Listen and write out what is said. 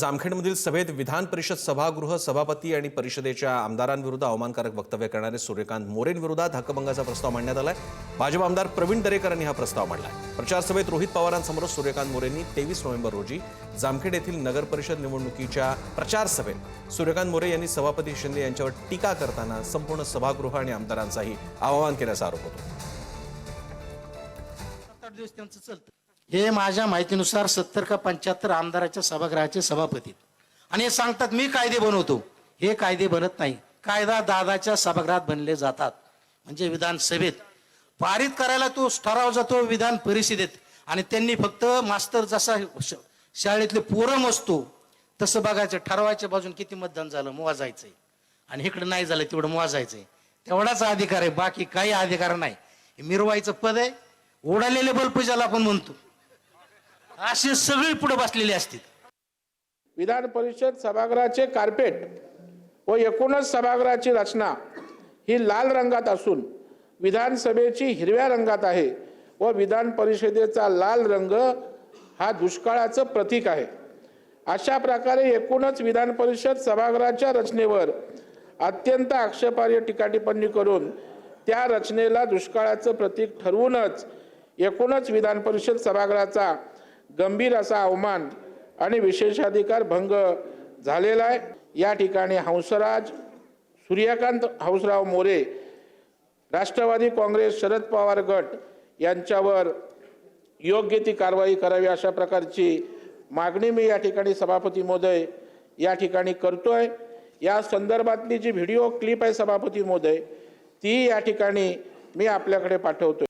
जामखेडमधील सभेत विधान परिषद सभागृह सभापती आणि परिषदेच्या आमदारांविरुद्ध अवमानकारक वक्तव्य करणारे सूर्यकांत मोरेंविरोधात हक्कभंगाचा प्रस्ताव मांडण्यात आलाय. भाजप आमदार प्रवीण दरेकरांनी हा प्रस्ताव मांडलाय. प्रचार सभेत रोहित पवारांसमोर सूर्यकांत मोरेंनी तेवीस नोव्हेंबर रोजी जामखेड येथील नगर परिषद निवडणुकीच्या प्रचार सभेत सूर्यकांत मोरे यांनी सभापती शिंदे यांच्यावर टीका करताना संपूर्ण सभागृह आणि आमदारांचाही अवमान केल्याचा आरोप होतो. हे माझ्या माहितीनुसार सत्तर का पंच्याहत्तर आमदाराच्या सभागृहाचे सभापती आणि हे सांगतात मी कायदे बनवतो. हे कायदे बनत नाही. कायदा दादाच्या सभागृहात बनले जातात. म्हणजे विधानसभेत. पारित करायला तो ठराव जातो विधान परिषदेत. आणि त्यांनी फक्त मास्तर जसा श- शाळेतले पोरम असतो तसं बघायचं ठरवायच्या बाजून किती मतदान झालं मोजायचंय आणि इकडं नाही झालं तेवढं मोजायचंय तेवढाच अधिकार आहे बाकी काही अधिकार नाही. हे मिरवायचं पद आहे ओढालेले बल्ब ज्याला आपण म्हणतो. असे सगळे पुढे बसलेले असतील. विधान परिषद सभागृहाचे कार्पेट व एकूणच सभागृहाची रचना ही लाल रंगात असून विधानसभेची हिरव्या रंगात आहे व विधान परिषदेचा लाल रंग हा दुष्काळाचं प्रतीक आहे. अशा प्रकारे एकूणच विधान परिषद सभागृहाच्या रचनेवर अत्यंत आक्षेपार्ह टीकाटिप्पणी करून त्या रचनेला दुष्काळाचं प्रतीक ठरवूनच एकूणच विधान परिषद सभागृहाचा गंभीर असा अवमान आणि विशेषाधिकार भंग झालेला आहे. या ठिकाणी हंसराज सूर्यकांत हंसराव मोरे राष्ट्रवादी काँग्रेस शरद पवार गट यांच्यावर योग्य ती कारवाई करावी अशा प्रकारची मागणी मी या ठिकाणी सभापती महोदय या ठिकाणी करतो आहे या संदर्भातली जी व्हिडिओ क्लिप आहे सभापती महोदय ती या ठिकाणी मी आपल्याकडे पाठवतो